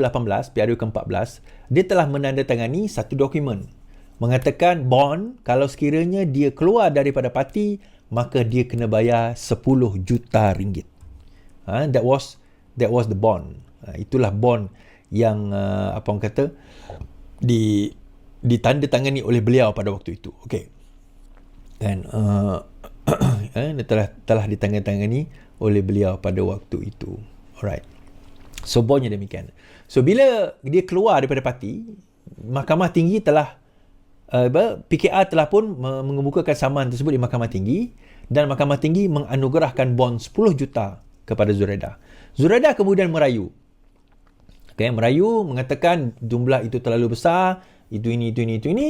18 PRU ke-14 dia telah menandatangani satu dokumen mengatakan bond kalau sekiranya dia keluar daripada parti maka dia kena bayar 10 juta ringgit. Ha, that was that was the bond. Ha, itulah bond yang uh, apa orang kata di ditandatangani oleh beliau pada waktu itu. Okey. Dan uh, eh, telah telah ditandatangani oleh beliau pada waktu itu. Alright. So bondnya demikian. So bila dia keluar daripada parti, Mahkamah Tinggi telah uh, PKR telah pun mengemukakan saman tersebut di Mahkamah Tinggi dan Mahkamah Tinggi menganugerahkan bond 10 juta kepada Zuraida. Zuraida kemudian merayu. Okay, merayu mengatakan jumlah itu terlalu besar, itu ini, itu ini, itu ini.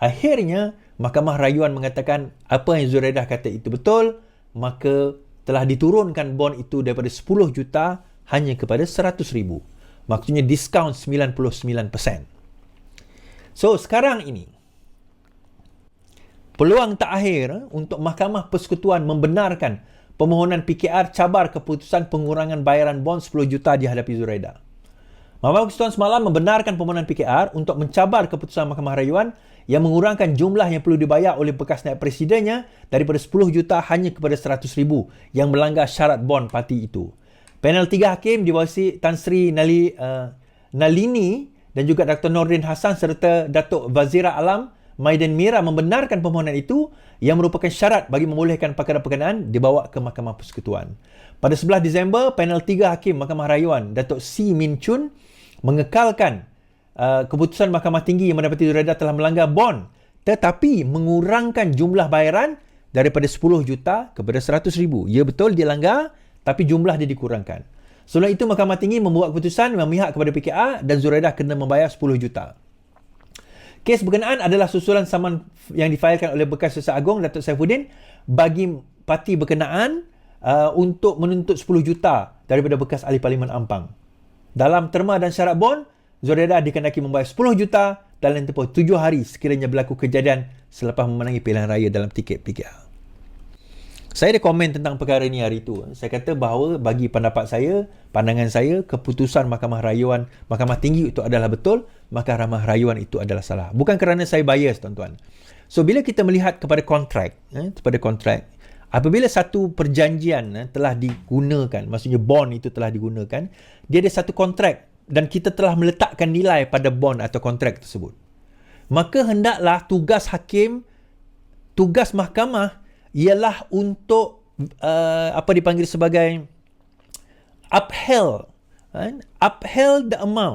Akhirnya Mahkamah Rayuan mengatakan apa yang Zuraida kata itu betul, maka telah diturunkan bond itu daripada 10 juta hanya kepada 100 ribu. Maksudnya diskaun 99%. So sekarang ini peluang tak akhir eh, untuk Mahkamah Persekutuan membenarkan permohonan PKR cabar keputusan pengurangan bayaran bond 10 juta dihadapi Zuraida. Mahkamah Persekutuan semalam membenarkan permohonan PKR untuk mencabar keputusan Mahkamah Rayuan yang mengurangkan jumlah yang perlu dibayar oleh bekas naib presidennya daripada 10 juta hanya kepada 100 ribu yang melanggar syarat bond parti itu. Panel tiga hakim diwasi Tan Sri Nali, uh, Nalini dan juga Dr. Nordin Hassan serta Datuk Vazira Alam Maiden Mira membenarkan permohonan itu yang merupakan syarat bagi membolehkan perkara berkenaan dibawa ke Mahkamah Persekutuan. Pada 11 Disember, panel tiga hakim Mahkamah Rayuan Datuk Si Min Chun mengekalkan uh, keputusan Mahkamah Tinggi yang mendapati Zuraida telah melanggar bond tetapi mengurangkan jumlah bayaran daripada 10 juta kepada 100 ribu. Ya betul dia langgar tapi jumlah dia dikurangkan. Sebelum itu Mahkamah Tinggi membuat keputusan memihak kepada PKA dan Zuraidah kena membayar 10 juta. Kes berkenaan adalah susulan saman yang difailkan oleh bekas Sesat Agong Datuk Saifuddin bagi parti berkenaan uh, untuk menuntut 10 juta daripada bekas ahli Parlimen Ampang. Dalam terma dan syarat bond, Zuraidah dikendaki membayar 10 juta dalam tempoh 7 hari sekiranya berlaku kejadian selepas memenangi pilihan raya dalam tiket PKA. Saya ada komen tentang perkara ini hari itu. Saya kata bahawa bagi pendapat saya, pandangan saya, keputusan Mahkamah Rayuan, Mahkamah Tinggi itu adalah betul, Mahkamah Rayuan itu adalah salah. Bukan kerana saya bias, tuan-tuan. So, bila kita melihat kepada kontrak, eh, kepada kontrak, apabila satu perjanjian eh, telah digunakan, maksudnya bond itu telah digunakan, dia ada satu kontrak dan kita telah meletakkan nilai pada bond atau kontrak tersebut. Maka hendaklah tugas hakim, tugas mahkamah ialah untuk uh, apa dipanggil sebagai upheld kan? upheld the amount